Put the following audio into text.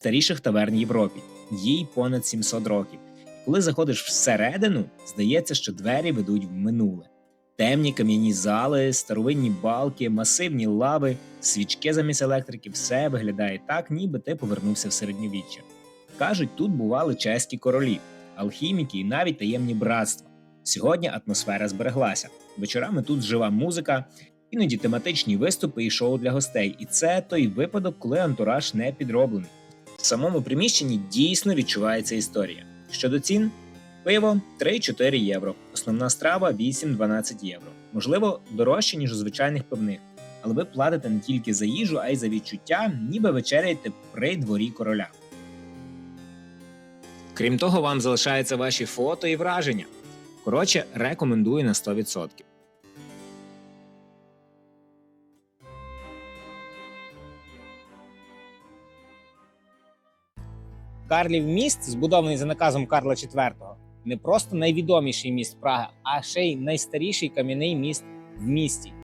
старіших таверн Європі. Їй понад 700 років. І коли заходиш всередину, здається, що двері ведуть в минуле. Темні кам'яні зали, старовинні балки, масивні лави, свічки замість електрики все виглядає так, ніби ти повернувся в середньовіччя. Кажуть, тут бували чеські королі, алхіміки і навіть таємні братства. Сьогодні атмосфера збереглася. Вечорами тут жива музика, іноді тематичні виступи і шоу для гостей. І це той випадок, коли антураж не підроблений. В самому приміщенні дійсно відчувається історія. Щодо цін, пиво 3-4 євро, основна страва 8-12 євро. Можливо, дорожче, ніж у звичайних пивних, але ви платите не тільки за їжу, а й за відчуття, ніби вечеряєте при дворі короля. Крім того, вам залишаються ваші фото і враження. Коротше, рекомендую на 100%. Карлів міст, збудований за наказом Карла IV, не просто найвідоміший міст Праги, а ще й найстаріший кам'яний міст в місті.